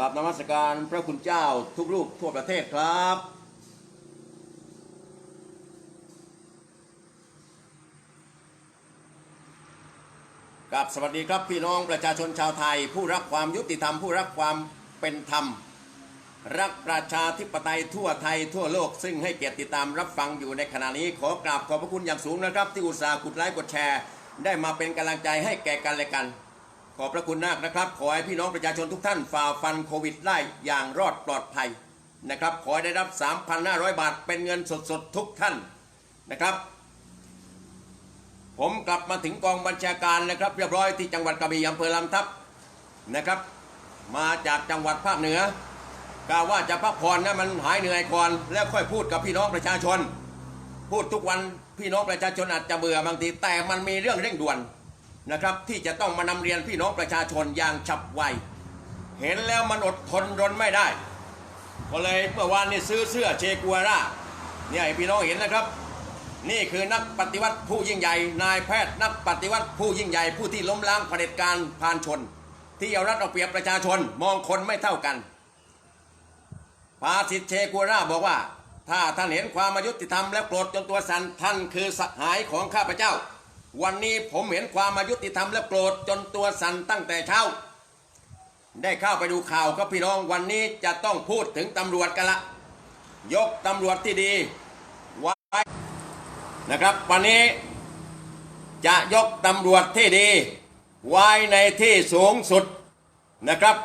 กราบนมัสการพระคุณเจ้าทุกรูปทั่วประเทศครับ กับสวัสดีครับพี่น้องประชาชนชาวไทย ผู้รักความยุติธรรม ผู้รักความเป็นธรรม รักประชาธิปไตยทั่วไทยทั่วโลก ซึ่งให้เกียรติตามรับฟังอยู่ในขณะนี้ขอกราบขอบพระคุณอย่างสูงนะครับ ที่อุตส่าห์กดไลค์กดแชร์ ได้มาเป็นกำลังใจให้แก่กันและกัน ขอบพระคุณมากนะครับ ขอให้พี่น้องประชาชนทุกท่านฝ่าฟันโควิดได้อย่างรอดปลอดภัยนะครับ ขอได้รับ 3,500 บาทเป็นเงินสดๆ ทุกท่านนะครับ ผมกลับมาถึงกองบัญชาการนะครับ เรียบร้อยที่จังหวัดกระบี่อำเภอลำทับนะครับ มาจากจังหวัดภาคเหนือกาว่าจะพักผ่อนนะมันหายเหนื่อยก่อน แล้วค่อยพูดกับพี่น้องประชาชน พูดทุกวันพี่น้องประชาชนอาจจะเบื่อบางทีแต่มันมีเรื่องเร่งด่วน นะครับที่จะต้องมานำเรียนพี่น้องประชาชนอย่างฉับไว เห็นแล้วมันอดทนรนไม่ได้ ก็เลยเมื่อวานนี้ซื้อเสื้อเชกัวร่าเนี่ยพี่น้องเห็นนะครับ นี่คือนักปฏิวัติผู้ยิ่งใหญ่ นายแพทย์นักปฏิวัติผู้ยิ่งใหญ่ผู้ที่ล้มล้างเผด็จการพานชน ที่เอารัดเอาเปรียบประชาชนมองคนไม่เท่ากันภาสิทเชกัวร่าบอกว่า ถ้าท่านเห็นความอายุติธรรมและโกรธจนตัวสั่นท่านคือสหายของข้าพเจ้า วันนี้ผมเห็นความอายุติธรรมและโกรธจนตัวสั่นตั้งแต่เช้า ได้เข้าไปดูข่าวครับพี่น้องวันนี้จะต้องพูดถึงตำรวจกันละ ยกตำรวจที่ดีไว้นะครับ วันนี้จะยกตำรวจที่ดี ไว้ในที่สูงสุดนะครับ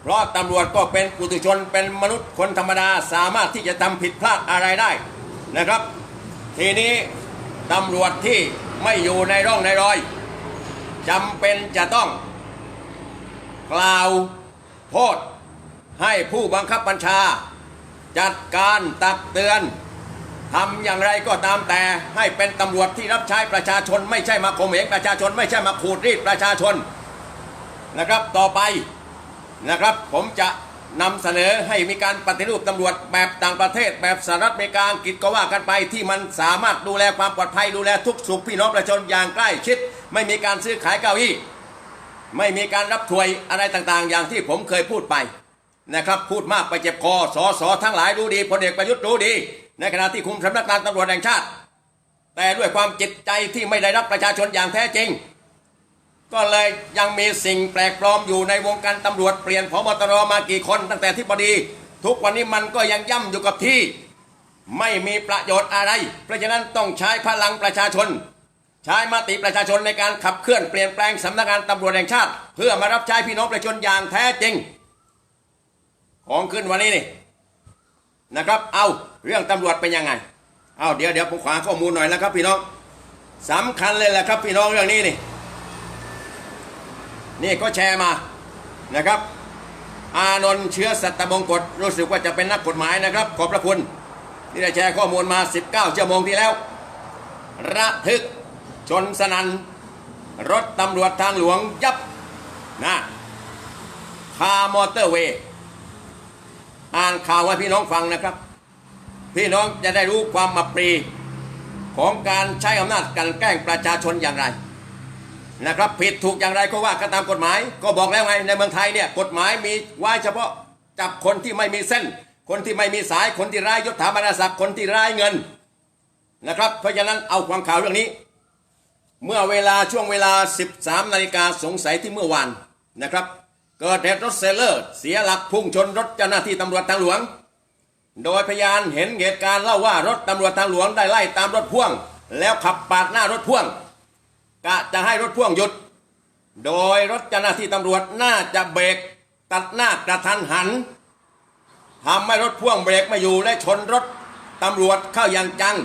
เพราะตำรวจก็เป็นปุถุชนเป็นมนุษย์คนธรรมดาสามารถที่จะทำผิดพลาดอะไรได้นะครับ ทีนี้ตำรวจที่ ไม่อยู่ในร่องในรอยจำเป็นจะต้อง กล่าวโทษให้ผู้บังคับบัญชา จัดการตักเตือนทำอย่างไรก็ตามแต่ให้เป็นตำรวจที่รับใช้ประชาชน ไม่ใช่มาข่มเหงประชาชน ไม่ใช่มาขูดรีดประชาชนนะครับต่อไปนะครับผมจะ นำเสนอให้มีการปฏิรูปตำรวจแบบต่างประเทศ แบบสหรัฐอเมริกากฤษก็ว่ากันไปที่มันสามารถดูแลความปลอดภัยดูแลทุกสุขพี่น้องประชาชนอย่างใกล้ชิด ไม่มีการซื้อขายเก้าอี้ ไม่มีการรับถวยอะไรต่างๆ อย่างที่ผมเคยพูดไปนะครับพูดมากไปเจ็บคอสอสอทั้งหลายรู้ดีพลเอกประยุทธ์รู้ดี ในขณะที่คุมสำนักงานตำรวจแห่งชาติ แต่ด้วยความจิตใจที่ไม่ได้รับประชาชนอย่างแท้จริง ก็เลยยังมีสิ่งแปลกปลอมอยู่ในวงการตำรวจเปลี่ยนพบตรมากี่คนตั้งแต่ที่บดี ทุกวันนี้มันก็ยังย่ำอยู่กับที่ ไม่มีประโยชน์อะไร เพราะฉะนั้นต้องใช้พลังประชาชน ใช้มติประชาชนในการขับเคลื่อนเปลี่ยนแปลงสำนักงานตำรวจแห่งชาติ เพื่อมารับใช้พี่น้องประชาชนอย่างแท้จริง ของขึ้นวันนี้นี่นะครับ เอาเรื่องตำรวจเป็นยังไง เอาเดี๋ยวเดี๋ยวผมขวาข้อมูลหน่อยนะครับพี่น้องสำคัญเลยแหละครับพี่น้องเรื่องนี้นี่ นี่ก็แชร์มานะครับ อานนท์เชื้อสัตบงกฎรู้สึกว่าจะเป็นนักกฎหมายนะครับ ขอบพระคุณที่ได้แชร์ข้อมูลมา 19ชั่วโมงที่แล้ว ระทึกชนสนันรถตำรวจทางหลวงยับนะคามอเตอร์เวย์อ่านข่าวให้พี่น้องฟังนะครับ พี่น้องจะได้รู้ความมาปรีของการใช้อำนาจกันแกล้งประชาชนอย่างไร นะครับผิดถูกอย่างไรก็ว่ากันตามกฎหมาย ก็บอกแล้วไงในเมืองไทยเนี่ยกฎหมายมีไว้เฉพาะจับคนที่ไม่มีเส้น คนที่ไม่มีสายคนที่ร้ายยศถาบรรดาศักดิ์คนที่ร้ายเงินนะครับ เพราะฉะนั้นเอาความข่าวเรื่องนี้ เมื่อเวลาช่วงเวลา 13นาฬิกาสงสัยที่เมื่อวานนะครับเกิดเหตุรถเซลเลอร์ เสียหลักพุ่งชนรถเจ้าหน้าที่ตำรวจทางหลวง โดยพยานเห็นเหตุการณ์เล่าว่ารถตำรวจทางหลวงได้ไล่ตามรถพ่วง แล้วขับปาดหน้ารถพ่วง กะจะให้รถพ่วงหยุด โดยรถเจ้าหน้าที่ตำรวจน่าจะเบรกตัดหน้ากระทันหันทำให้รถพ่วงเบรกไม่อยู่และชนรถตำรวจเข้าอย่างจัง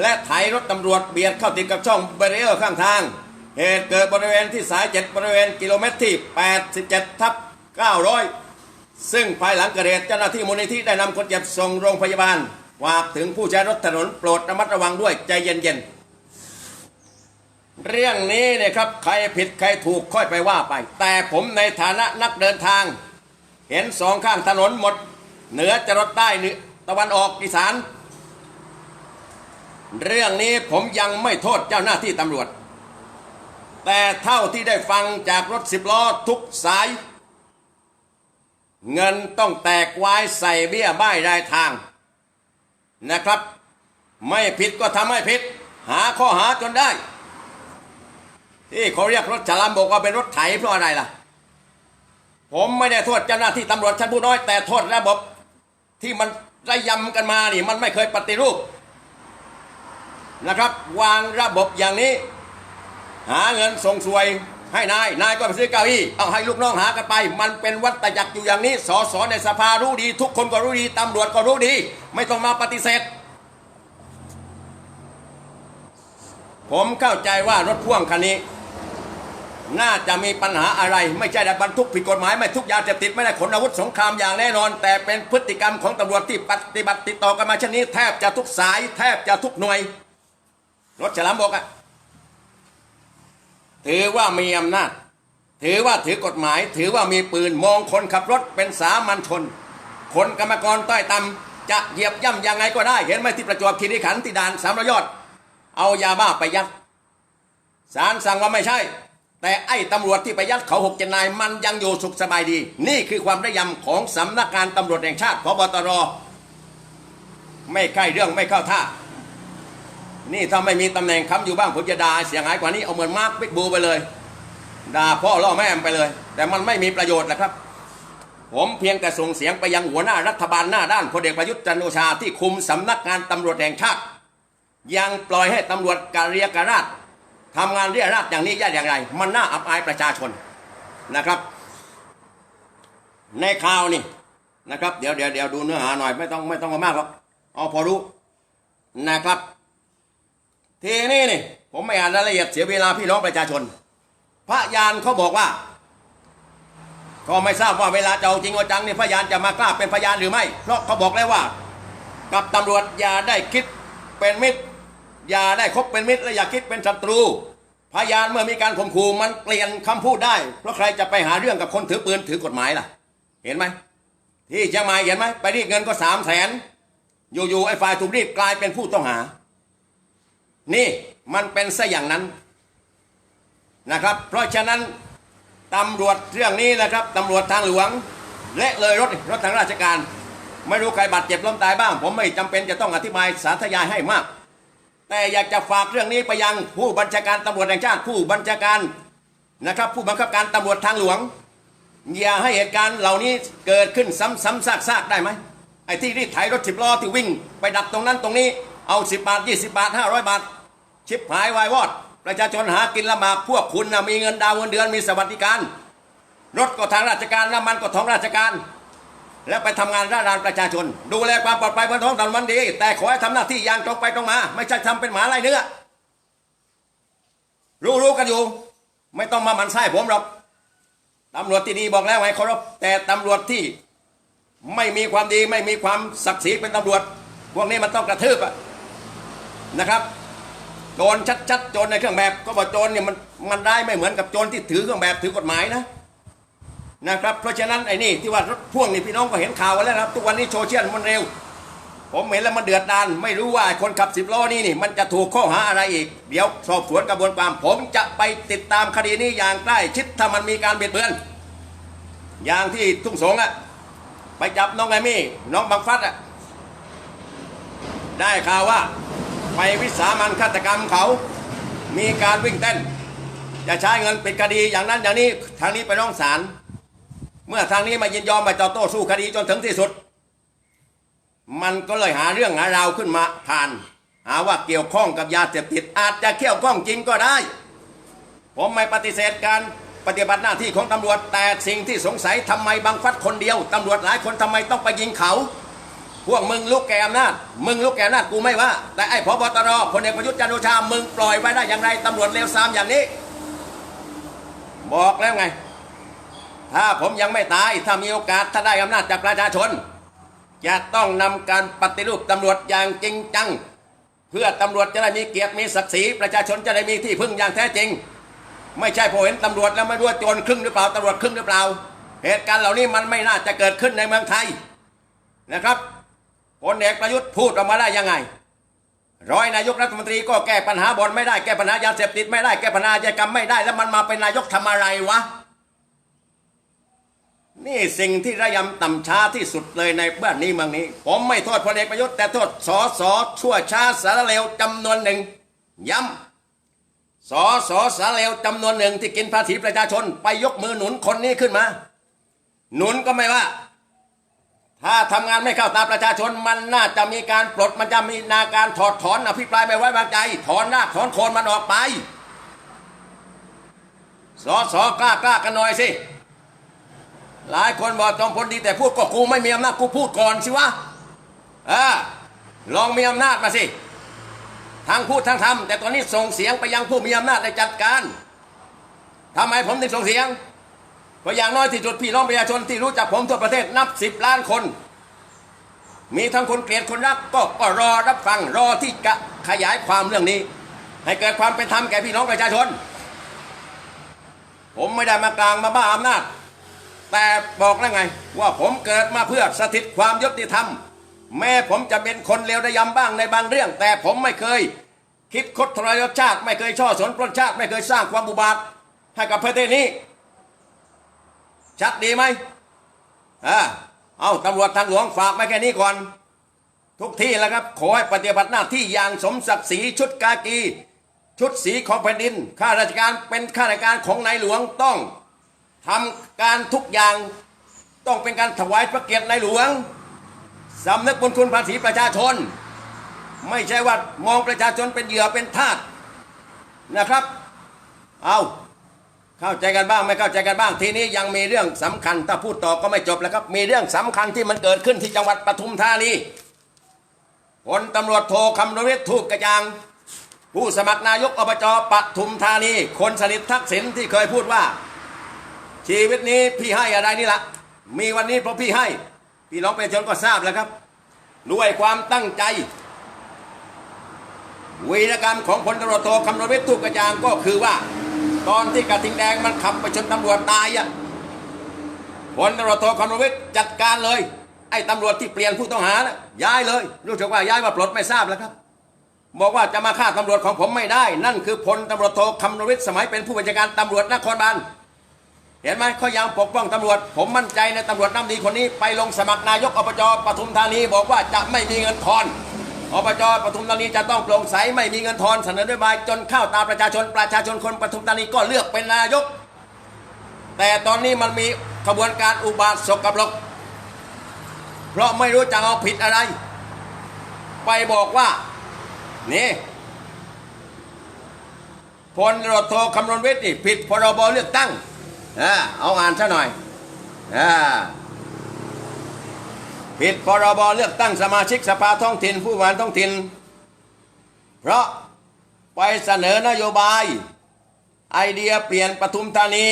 และไถรถตำรวจเบียดเข้าติดกับช่องเบรีเออร์ข้างทาง เหตุเกิดบริเวณที่สาย 7 บริเวณกิโลเมตรที่ 87 ทับ 900 ซึ่งภายหลังเกิดเหตุเจ้าหน้าที่มูลนิธิได้นำคนเจ็บส่งโรงพยาบาลฝากถึงผู้ใช้รถถนนโปรดระมัดระวังด้วยใจเย็นๆ เรื่องนี้เนี่ยครับใครผิดใครถูกค่อยไปว่าไป แต่ผมในฐานะนักเดินทาง เห็นสองข้างถนนหมด เหนือจะรถใต้เหนือตะวันออกอีสาน เรื่องนี้ผมยังไม่โทษเจ้าหน้าที่ตำรวจ แต่เท่าที่ได้ฟังจากรถสิบล้อทุกสาย เงินต้องแตกวายใส่เบี้ยบ้ายรายทางนะครับ ไม่ผิดก็ทำให้ผิด หาข้อหาจนได้ ที่เขาเรียกรถฉลามบอกว่าเป็นรถไถเพราะอะไรล่ะ ผมไม่ได้โทษเจ้าหน้าที่ตำรวจชั้นผู้น้อยแต่โทษระบบที่มันระยำกันมานี่มันไม่เคยปฏิรูปนะครับ วางระบบอย่างนี้ หาเงินส่งสวยให้นายนายก็ไปซื้อเก้าอี้เอาให้ลูกน้องหากันไป มันเป็นวัฏจักรอยู่อย่างนี้สสในสภารู้ดี ทุกคนก็รู้ดีตำรวจก็รู้ดี ไม่ต้องมาปฏิเสธ ผมเข้าใจว่ารถพ่วงคันนี้ น่าจะมีปัญหาอะไร ไม่ใช่แต่บรรทุกผิดกฎหมาย ไม่ทุกยาเสพติดไม่ได้ขนอาวุธสงครามอย่างแน่นอน แต่เป็นพฤติกรรมของตำรวจที่ปฏิบัติติดต่อกันมาเช่นนี้แทบจะทุกสาย แทบจะทุกหน่วยรถฉลามบอกอะถือว่ามีอำนาจ ถือว่าถือกฎหมาย ถือว่ามีปืนมองคนขับรถเป็นสามัญชน คนกรรมกรต้อยต่ำจะเหยียบย่ำยังไงก็ได้ เห็นไหมที่ประจวบคีรีขันธ์ที่ด่านสามรอยอด เอายาบ้าไปยัดศาลสั่งว่าไม่ใช่ แต่ไอ้ตำรวจที่ไปยัดเขาหกเจนายมันยังอยู่สุขสบายดี นี่คือความระยำของสำนักงานตำรวจแห่งชาติพบตร ไม่ใช่เรื่องไม่เข้าท่า นี่ถ้าไม่มีตำแหน่งค้ำอยู่บ้างผมจะด่าเสียหายกว่านี้เอาเหมือนมาร์คบิ๊กบูไปเลยด่าพ่อล่อแม่ไปเลย แต่มันไม่มีประโยชน์นะครับ ผมเพียงแต่ส่งเสียงไปยังหัวหน้ารัฐบาลหน้าด้านพลเอกประยุทธ์จันโอชาที่คุมสำนักงานตำรวจแห่งชาติ ยังปล่อยให้ตำรวจกาเรียกราด ทำงานเรียราดอย่างนี้ได้อย่างไร มันน่าอับอายประชาชนนะครับ ในข่าวนี่นะครับ เดี๋ยวเดี๋ยวเดี๋ยวดูเนื้อหาหน่อยไม่ต้องไม่ต้องมามากหรอกเอาพอรู้นะครับ ทีนี้นี่ผมไม่อ่านรายละเอียดเสียเวลาพี่น้องประชาชน พระยานเขาบอกว่า ก็ไม่ทราบว่าเวลาจะเอาจริงเอาจังนี่พยานจะมากล้าเป็นพยานหรือไม่ เพราะเขาบอกแล้วว่า กับตำรวจอย่าได้คิดเป็นมิตร อย่าได้คบเป็นมิตรและอย่าคิดเป็นศัตรู พยานเมื่อมีการข่มขู่มันเปลี่ยนคำพูดได้ เพราะใครจะไปหาเรื่องกับคนถือปืนถือกฎหมายล่ะ เห็นไหมที่เชียงใหม่เห็นไหมไปรีดเงินก็สามแสนอยู่ๆไอ้ฝ่ายถูกรีดกลายเป็นผู้ต้องหา นี่มันเป็นซะอย่างนั้นนะครับ เพราะฉะนั้นตำรวจเรื่องนี้นะครับตำรวจทางหลวงเละเลยรถรถทางราชการ ไม่รู้ใครบาดเจ็บล้มตายบ้าง ผมไม่จำเป็นจะต้องอธิบายสาธยายให้มาก แต่อยากจะฝากเรื่องนี้ไปยังผู้บัญชาการตำรวจแห่งชาติผู้บัญชาการนะครับ ผู้บังคับการตำรวจทางหลวง อย่าให้เหตุการณ์เหล่านี้เกิดขึ้นซ้ำๆซากๆได้ไหมไอ้ที่รีดไถรถสิบล้อที่วิ่ง ไปดักตรงนั้นตรงนี้เอาสิบาทยี่สิบาทห้าร้อยบาท ชิบหายวายวอด ประชาชนหากินลำบากพวกคุณนะมีเงินดาวเงินเดือนมีสวัสดิการ รถก็ทางราชการน้ำมันก็ท้องราชการ แล้วไปทำงานร่ารานประชาชน ดูแลความปลอดภัยบนท้องถนนมันดี แต่ขอให้ทำหน้าที่อย่างตรงไปตรงมา ไม่ใช่ทำเป็นหมาไล่เนื้อรู้รู้กันอยู่ ไม่ต้องมาหมันไส้ผมหรอกตำรวจที่ดีบอกแล้วไงเคารพแต่ตำรวจที่ไม่มีความดีไม่มีความศักดิ์ศรีเป็นตำรวจ พวกนี้มันต้องกระทืบอะนะครับโจรชัดๆโจรในเครื่องแบบ ก็บอกโจรเนี่ยมันมันได้ไม่เหมือนกับโจรที่ถือเครื่องแบบถือกฎหมายนะ นะครับเพราะฉะนั้นไอ้นี่ที่ว่ารถพ่วงนี่พี่น้องก็เห็นข่าวกันแล้วนะครับ ทุกวันนี้โซเชียลมันเร็ว ผมเห็นแล้วมันเดือดดานไม่รู้ว่าคนขับสิบล้อนี่นี่มันจะถูกข้อหาอะไรอีก เดี๋ยวสอบสวนกระบวนการผมจะไปติดตามคดีนี้อย่างใกล้ชิดถ้ามันมีการเบียดเบือน อย่างที่ทุ่งสงอะไปจับน้องไอมี่น้องบังฟัดอะได้ข่าวว่าไปวิสามันฆาตกรรมเขา มีการวิ่งเต้น จะใช้เงินปิดคดีอย่างนั้นอย่างนี้ทางนี้ไปร้องศาล เมื่อทางนี้มายินยอมมาต่อโต้สู้คดีจนถึงที่สุด มันก็เลยหาเรื่องหาราวขึ้นมาผ่าน หาว่าเกี่ยวข้องกับยาเสพติดอาจจะเกี่ยวข้องจริงก็ได้ ผมไม่ปฏิเสธการปฏิบัติหน้าที่ของตำรวจแต่สิ่งที่สงสัยทำไมบังฟัดคนเดียวตำรวจหลายคนทำไมต้องไปยิงเขา พวกมึงลุกแกอำนาจมึงลุกแกอำนาจกูไม่ว่า แต่ไอ้พบตรพลเอกประยุทธ์จันทร์โอชามึงปล่อยไว้ได้อย่างไรตำรวจเลวทรามอย่างนี้ บอกแล้วไง ถ้าผมยังไม่ตายถ้ามีโอกาสถ้าได้อำนาจจากประชาชน จะต้องนำการปฏิรูปตำรวจอย่างจริงจัง เพื่อตำรวจจะได้มีเกียรติมีศักดิ์ศรีประชาชนจะได้มีที่พึ่งอย่างแท้จริง ไม่ใช่พอเห็นตำรวจแล้วไม่รู้ว่าโจรครึ่งหรือเปล่าตำรวจครึ่งหรือเปล่า เหตุการณ์เหล่านี้มันไม่น่าจะเกิดขึ้นในเมืองไทยนะครับพลเอกประยุทธ์พูดออกมาได้ยังไง ร้อยนายกรัฐมนตรีก็แก้ปัญหาบอลไม่ได้แก้ปัญหายาเสพติดไม่ได้แก้ปัญหาอาชญากรรมไม่ได้ แล้วมันมาเป็นนายกทำอะไรวะ นี่สิ่งที่ระยำต่ำช้าที่สุดเลยในบ้านนี้เมืองนี้ ผมไม่โทษพลเอกประยุทธ์แต่โทษสอสอชั่วช้าสารเลวจำนวนหนึ่งย้ำสอสอสารเลวจำนวนหนึ่งที่กินภาษีประชาชน ไปยกมือหนุนคนนี้ขึ้นมา หนุนก็ไม่ว่า ถ้าทำงานไม่เข้าตาประชาชนมันน่าจะมีการปลดมันจะมีนาการถอดถอนอภิปรายไม่ไว้วางใจ ถอนรากถอนโคนมันออกไปสอสอกล้ากล้ากันหน่อยสิ หลายคนบอกจอมพลดีแต่พูดก็กูไม่มีอำนาจกูพูดก่อนสิวะเออลองมีอำนาจมาสิทั้งพูดทั้งทำแต่ตอนนี้ส่งเสียงไปยังผู้มีอำนาจในจัดการทำไมผมถึงส่งเสียงเพราะอย่างน้อยที่สุดพี่น้องประชาชนที่รู้จักผมทั่วประเทศนับสิบล้านคน มีทั้งคนเกลียดคนรักก็ก็รอรับฟังรอที่จะขยายความเรื่องนี้ ให้เกิดความเป็นธรรมแก่พี่น้องประชาชน ผมไม่ได้มากลางมาบ้าอำนาจ แต่บอกแล้วไงว่าผมเกิดมาเพื่อสถิตความยุติธรรม แม้ผมจะเป็นคนเลวระยำบ้างในบางเรื่อง แต่ผมไม่เคย คิดคดทรยศชาติ ไม่เคยช่อสนปล้นชาติ ไม่เคยสร้างความบุบาทให้กับประเทศนี้ ชัดดีไหมอ่าเอาตำรวจทางหลวงฝากไว้แค่นี้ก่อน ทุกที่แล้วครับ ขอให้ปฏิบัติหน้าที่อย่างสมศักดิ์ศรีชุดกากี ชุดสีของแผ่นดินข้าราชการเป็นข้าราชการของนายหลวงต้อง ทำการทุกอย่างต้องเป็นการถวายพระเกียรติในหลวงสำนึกบุญคุณภาษีประชาชน ไม่ใช่ว่ามองประชาชนเป็นเหยื่อเป็นทาสนะครับ เอาเข้าใจกันบ้างไม่เข้าใจกันบ้าง ทีนี้ยังมีเรื่องสำคัญถ้าพูดต่อก็ไม่จบแล้วครับ มีเรื่องสำคัญที่มันเกิดขึ้นที่จังหวัดปทุมธานีพลตำรวจโทคำนวิทย์ทูปกระจาง ผู้สมัครนายกอบจปทุมธานี คนสนิททักษิณที่เคยพูดว่า ชีวิตนี้พี่ให้อะไรนี่ละมีวันนี้เพราะพี่ให้ พี่น้องประชาชนก็ทราบแล้วครับ ด้วยความตั้งใจวีรกรรมของพลตำรวจโทคำนวณวิทุกกระจางก็คือว่า ตอนที่กระทิงแดงมันขับไปชนตำรวจตายอะพลตำรวจโทคำนวณวิทจัดการเลย ไอ้ตำรวจที่เปลี่ยนผู้ต้องหานะย้ายเลยรู้สึกว่าย้ายมาปลดไม่ทราบแล้วครับ บอกว่าจะมาฆ่าตำรวจของผมไม่ได้ นั่นคือพลตำรวจโทคำนวณวิทสมัยเป็นผู้บัญชาการตำรวจนครบาล เห็นไหมเขายังปกป้องตำรวจ ผมมั่นใจในตำรวจน้ำดีคนนี้ไปลงสมัครนายกอบจปทุมธานีบอกว่าจะไม่มีเงินทอนอบจปทุมธานีจะต้องโปร่งใสไม่มีเงินทอนเสนอนโยบายจนเข้าตาประชาชนประชาชนคนปทุมธานีก็เลือกเป็นนายก แต่ตอนนี้มันมีขบวนการอุบาทสกปรกเพราะไม่รู้จะเอาผิดอะไร ไปบอกว่านี่พลรวจโทคำนวณวิทย์ผิดพรบเลือกตั้ง เอาอ่านซะหน่อยอผิดพรบเลือกตั้งสมาชิกสภาท้องถิ่นผู้ว่าท้องถิ่น เพราะไปเสนอนโยบาย ไอเดียเปลี่ยนปทุมธานี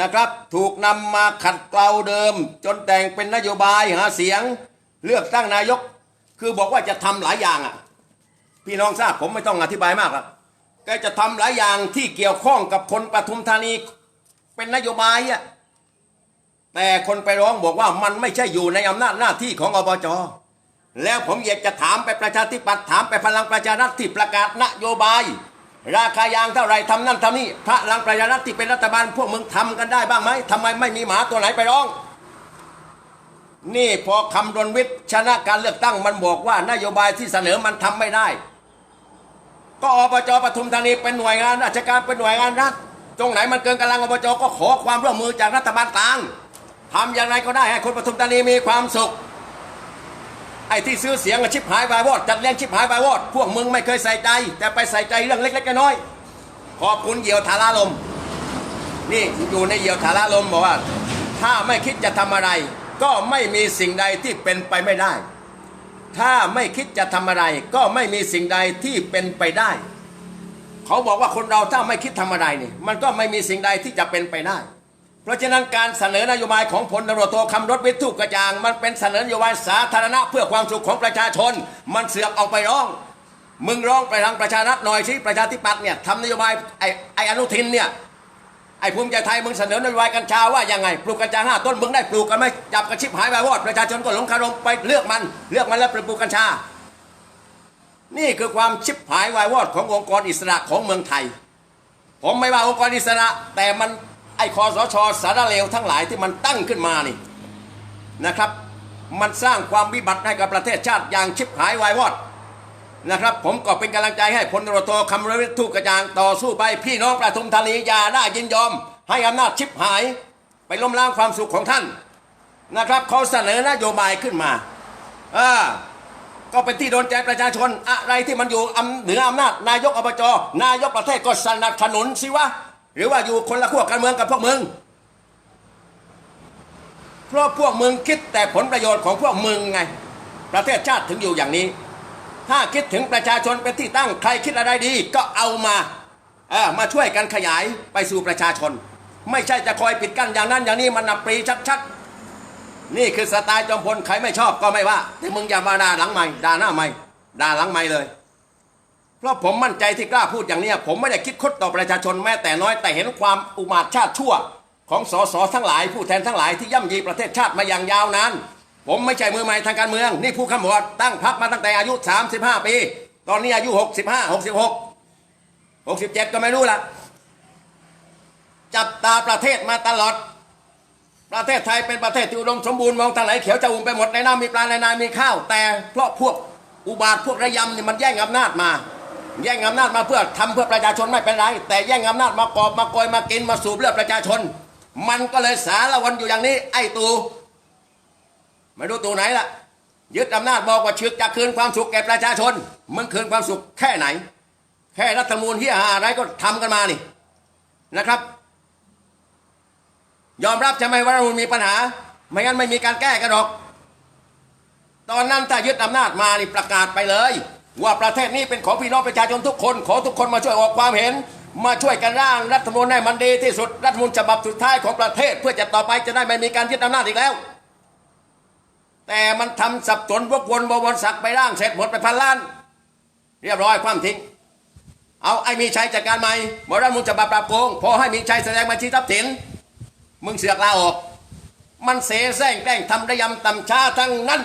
นะครับ ถูกนำมาขัดเกลาเดิม จนแต่งเป็นนโยบายหาเสียง เลือกตั้งนายก คือบอกว่าจะทำหลายอย่างอะพี่น้องทราบผมไม่ต้องอธิบายมากครับแกจะทำหลายอย่างที่เกี่ยวข้องกับคนปทุมธานี เป็นนโยบายอะแต่คนไปร้องบอกว่ามันไม่ใช่อยู่ในอำนาจหน้าที่ของอบจแล้วผมอยากจะถามไปประชาธิปัตย์ถามไปพลังประชารัฐที่ประกาศนโยบาย ราคายางเท่าไรทำนั่นทำนี่พลังประชารัฐที่เป็นรัฐบาลพวกมึงทำกันได้บ้างไหมทำไมไม่มีหมาตัวไหนไปร้อง นี่พอคำรณวิทย์ชนะการเลือกตั้งมันบอกว่านโยบายที่เสนอมันทำไม่ได้ ก็อบจปทุมธานีเป็นหน่วยงานราชการเป็นหน่วยงานรัฐ ตรงไหนมันเกินกำลังอบจก็ขอความร่วมมือจากรัฐบาลกลางทำอย่างไรก็ได้ให้คนปทุมธานีมีความสุข ไอ้ที่ซื้อเสียงกับชิบหายบายวอดจัดเลี้ยงชิบหายบายวอดพวกมึงไม่เคยใส่ใจ แต่ไปใส่ใจเรื่องเล็กๆน้อยๆขอบคุณเหยี่ยวทาราลม นี่อยู่ในเหยี่ยวทาราลมบอกว่า ถ้าไม่คิดจะทำอะไร ก็ไม่มีสิ่งใดที่เป็นไปไม่ได้ ถ้าไม่คิดจะทำอะไร ก็ไม่มีสิ่งใดที่เป็นไปได้ เขาบอกว่าคนเราถ้าไม่คิดทำอะไรนี่มันก็ไม่มีสิ่งใดที่จะเป็นไปได้ เพราะฉะนั้นการเสนอนโยบายของพลตำรวจโทคำรถวิทุกกระจาง มันเป็นเสนอนโยบายสาธารณะเพื่อความสุขของประชาชน มันเสือกเอาไปร้อง มึงร้องไปทางประชารัฐหน่อยสิประชาธิปัตย์เนี่ยทำนโยบายไอ้ไอ้อนุทินเนี่ยไอ้ภูมิใจไทยมึงเสนอนโยบายกัญชาว่ายังไงปลูกกัญชาห้าต้นมึงได้ปลูกกันไหมจับกระชิบหายไปวอดประชาชนก็หลงคารมไปเลือกมัน เลือกมันแล้วไปปลูกกัญชา นี่คือความชิบหายวายวอดขององค์กรอิสระของเมืองไทย ผมไม่ว่าองค์กรอิสระ แต่มันไอคอสชสารเลวทั้งหลายที่มันตั้งขึ้นมานี่นะครับ มันสร้างความวิบัติให้กับประเทศชาติอย่างชิบหายวายวอดนะครับ ผมก็เป็นกำลังใจให้พลตรวจโทคำรวิทย์ทูกกระจางต่อสู้ไปพี่น้องประทุมธานีอย่าได้ยินยอม ให้อำนาจชิบหาย ไปล้มล้างความสุขของท่านนะครับเขาเสนอนโยบายขึ้นมาอ่า ก็เป็นที่โดนใจประชาชน อะไรที่มันอยู่อำเหนืออำนาจนายกอบจนายกประเทศก็สนับสนุนสิวะหรือว่าอยู่คนละขั้วการเมืองกับพวกมึงเพราะพวกมึงคิดแต่ผลประโยชน์ของพวกมึงไง ประเทศชาติถึงอยู่อย่างนี้ ถ้าคิดถึงประชาชนเป็นที่ตั้งใครคิดอะไรดี ก็เอามาเออมาช่วยกันขยายไปสู่ประชาชน ไม่ใช่จะคอยปิดกั้นอย่างนั้นอย่างนี้มันนับปรีชัดๆ นี่คือสไตล์จอมพลใครไม่ชอบก็ไม่ว่า แต่มึงอย่ามาด่าหลังไม่ด่าหน้าไม่ด่าหลังไม่เลย เพราะผมมั่นใจที่กล้าพูดอย่างเนี้ย ผมไม่ได้คิดคดต่อประชาชนแม้แต่น้อยแต่เห็นความอุมาทชาติชั่ว ของสสทั้งหลาย ผู้แทนทั้งหลายที่ย่ำยีประเทศชาติมาอย่างยาวนานผมไม่ใช่มือใหม่ทางการเมือง นี่ผู้ขมวดตั้งพักมาตั้งแต่อายุ 35 ปี ตอนนี้อายุ 65 66 67 ก็ไม่รู้ละจับตาประเทศมาตลอด ประเทศไทยเป็นประเทศที่อุดมสมบูรณ์มองทางไหนเขียวจะอุ่มไปหมดในน้ำมีปลาในนามีข้าว แต่เพราะพวกอุบาทพวกระยำนี่มันแย่งอำนาจมา แย่งอำนาจมาเพื่อทำเพื่อประชาชนไม่เป็นไร แต่แย่งอำนาจมากอบมาโกยมากินมาสูบเลือดประชาชน มันก็เลยสารวันอยู่อย่างนี้ ไอ้ตูไม่รู้ตูไหนล่ะยึดอำนาจบอกว่าชึกจะคืนความสุขแก่ประชาชนมึงคืนความสุขแค่ไหน แค่รัฐธรรมนูญที่อะไรก็ทำกันมานี่นะครับ ยอมรับใช่ไหมว่ารัฐธรรมนูญมีปัญหา ไม่งั้นไม่มีการแก้กันหรอก ตอนนั้นถ้ายึดอำนาจมานี่ประกาศไปเลย ว่าประเทศนี้เป็นของพี่น้องประชาชนทุกคน ขอทุกคนมาช่วยออกความเห็น มาช่วยกันร่างรัฐธรรมนูญให้มันดีที่สุดรัฐธรรมนูญฉบับสุดท้ายของประเทศ เพื่อจะต่อไปจะได้ไม่มีการยึดอำนาจอีกแล้ว แต่มันทำสับสนวกวนบวรศักดิ์ไปร่างเสร็จหมดไปพันล้าน เรียบร้อยความทิ้งเอาไอ้มีชัยจัดการใหม่บรัฐธรรมนูญฉบับปราบโกงพอให้มีชัยแสดงบัญชีทรัพย์สิน มึงเสือกลาออก มันเสแสร้งแกล้งทำระยำต่ำช้าทั้งนั้น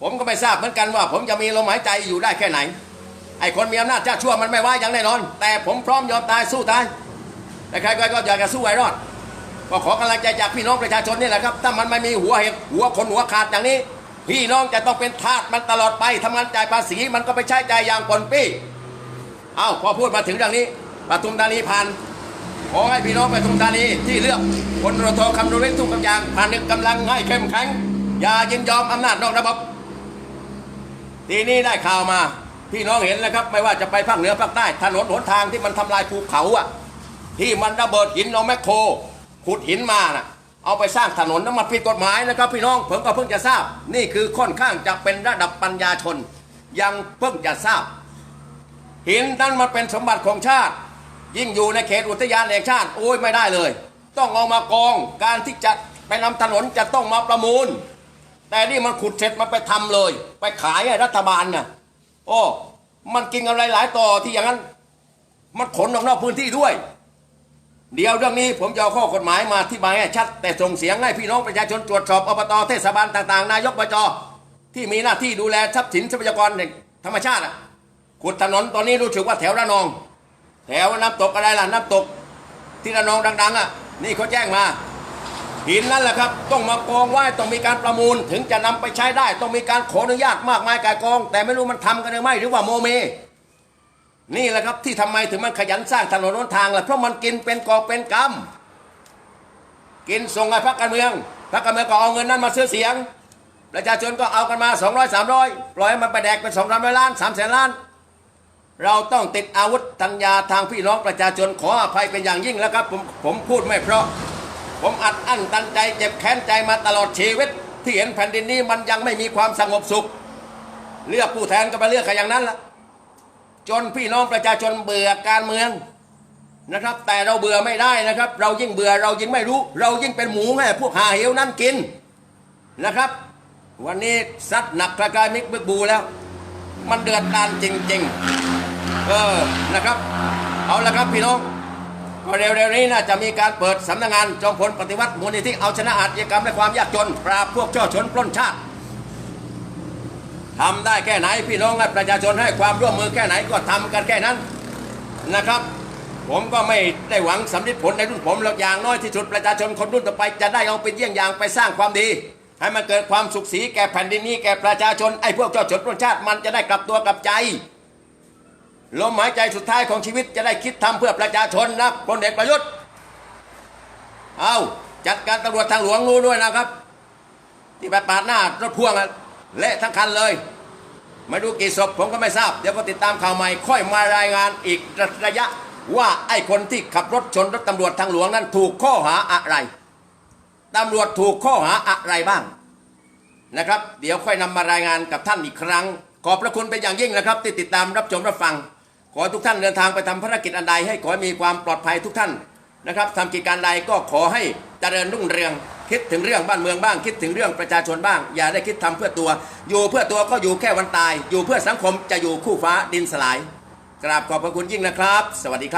ผมก็ไม่ทราบเหมือนกันว่า ผมจะมีลมหายใจอยู่ได้แค่ไหน ไอ้คนมีอำนาจชาติชั่วมันไม่ว่าอย่างแน่นอน แต่ผมพร้อมยอมตายสู้ตายแต่ใครก็อยากจะสู้ไว้รอด ก็ขอกำลังใจจากพี่น้องประชาชนนี่แหละครับ ถ้ามันไม่มีหัวเห็ดหัวคนหัวขาดอย่างนี้ พี่น้องจะต้องเป็นทาสมันตลอดไปทำงานจ่ายภาษีมันก็ไปใช้จ่ายอย่างปนปี้ เอาพอพูดมาถึงเรื่องนี้ปทุมธานีผ่าน ขอให้พี่น้องปทุมธานีที่เลือกพลรทคำนวณทุกกำยางผ่านึกกำลังให้เข้มแข็งอย่ายินยอมอำนาจนอกระบบทีนี้ได้ข่าวมา พี่น้องเห็นแล้วครับ ไม่ว่าจะไปภาคเหนือภาคใต้ถนนหนทางที่มันทำลายภูเขาอะที่มันระเบิดหินเอาแมคโคร ขุดหินมาน่ะ เอาไปสร้างถนนนั้นมันผิดกฎหมายนะครับ พี่น้องผมก็เพิ่งจะทราบ นี่คือค่อนข้างจะเป็นระดับปัญญาชน ยังเพิ่งจะทราบหินนั้นมันเป็นสมบัติของชาติ ยิ่งอยู่ในเขตอุทยานแห่งชาติโอ้ยไม่ได้เลย ต้องเอามากองการที่จะไปนำถนนจะต้องมาประมูล แต่นี่มันขุดเสร็จมันไปทำเลย ไปขายให้รัฐบาลน่ะโอ้มันกินอะไรหลายต่อที่อย่างนั้น มันขนออกนอกพื้นที่ด้วย เดี๋ยวเรื่องนี้ผมจะเอาข้อกฎหมายมาที่บายให้ชัด แต่ส่งเสียงให้พี่น้องประชาชนตรวจสอบอบตเทศบาลต่างๆ นายกอบจที่มีหน้าที่ดูแลทรัพย์สินทรัพยากรธรรมชาติอะขุดถนนตอนนี้รู้สึกว่าแถวระนอง แถวน้ำตกอะไรล่ะน้ำตก ที่ระนองดังๆอะนี่เขาแจ้งมาหินนั่นแหละครับ ต้องมากองไว้ต้องมีการประมูลถึงจะนำไปใช้ได้ ต้องมีการขออนุญาตมากมายกายกอง แต่ไม่รู้มันทำกันหรือไม่หรือว่าโมเม นี่แหละครับที่ทำไมถึงมันขยันสร้างถนนหนทางล่ะเพราะมันกินเป็นกอบเป็นกำกินส่งให้พรรคการเมืองพรรคการเมืองก็เอาเงินนั้นมาซื้อเสียง ประชาชนก็เอากันมา 200 300 ปล่อยมันไปแดกเป็น2 3 0 0ล้าน3แสนล้าน เราต้องติดอาวุธทัญญาทางพี่น้องประชาชนขออภัยเป็นอย่างยิ่งแล้วครับผมผมพูดไม่เพราะ ผมอัดอั้นตันใจเจ็บแค้นใจมาตลอดชีวิต ที่เห็นแผ่นดินนี้มันยังไม่มีความสงบสุข เลือกผู้แทนก็ไปเลือกกันอย่างนั้นละจนพี่น้องประชาชนเบื่อการเมืองนะครับ แต่เราเบื่อไม่ได้นะครับ เรายิ่งเบื่อเรายิ่งไม่รู้ เรายิ่งเป็นหมูให้พวกหาเหวนั่นกินนะครับ วันนี้ซัดหนักกระกายมิกบึกบูแล้ว มันเดือดดานจริง ๆ เออนะครับ เอาละครับพี่น้องก็เร็วๆนี้น่าจะมีการเปิดสำนักงานจอมพลปฏิวัติมูลนิธิเอาชนะอาชญากรรมและความยากจน ปราบพวกช่อชนปล้นชาติทำได้แค่ไหนพี่น้องและประชาชนให้ความร่วมมือแค่ไหนก็ทำกันแค่นั้นนะครับ ผมก็ไม่ได้หวังสำลิดผลในรุ่นผมแล้วอย่างน้อยที่สุดประชาชนคนรุ่นต่อไป จะได้เอาเป็นเยี่ยงอย่างไปสร้างความดี ให้มันเกิดความสุขสีแก่แผ่นดินนี้แก่ประชาชนไอ้พวกเจ้าชนประชาติมันจะได้กลับตัวกลับใจ ลมหายใจสุดท้ายของชีวิตจะได้คิดทำเพื่อประชาชนนะพลเอกประยุทธ์ เอาจัดการตำรวจทางหลวงรู้ด้วยนะครับ ที่ไปปาดหน้ารถพ่วงอะเละทั้งคันเลยไม่รู้กี่ศพผมก็ไม่ทราบ เดี๋ยวก็ติดตามข่าวใหม่ค่อยมารายงานอีกระยะว่าไอ้คนที่ขับรถชนรถตำรวจทางหลวงนั้นถูกข้อหาอะไรตำรวจถูกข้อหาอะไรบ้างนะครับ เดี๋ยวค่อยนำมารายงานกับท่านอีกครั้ง ขอบพระคุณเป็นอย่างยิ่งนะครับ ที่ติดตามรับชมรับฟัง ขอทุกท่านเดินทางไปทำภารกิจอันใดให้ขอมีความปลอดภัยทุกท่านนะครับทำกิจการใดก็ขอให้เจริญรุ่งเรือง คิดถึงเรื่องบ้านเมืองบ้าง คิดถึงเรื่องประชาชนบ้าง อย่าได้คิดทำเพื่อตัว อยู่เพื่อตัวก็อยู่แค่วันตาย อยู่เพื่อสังคมจะอยู่คู่ฟ้าดินสลาย กราบขอบพระคุณยิ่งนะครับ สวัสดีครับ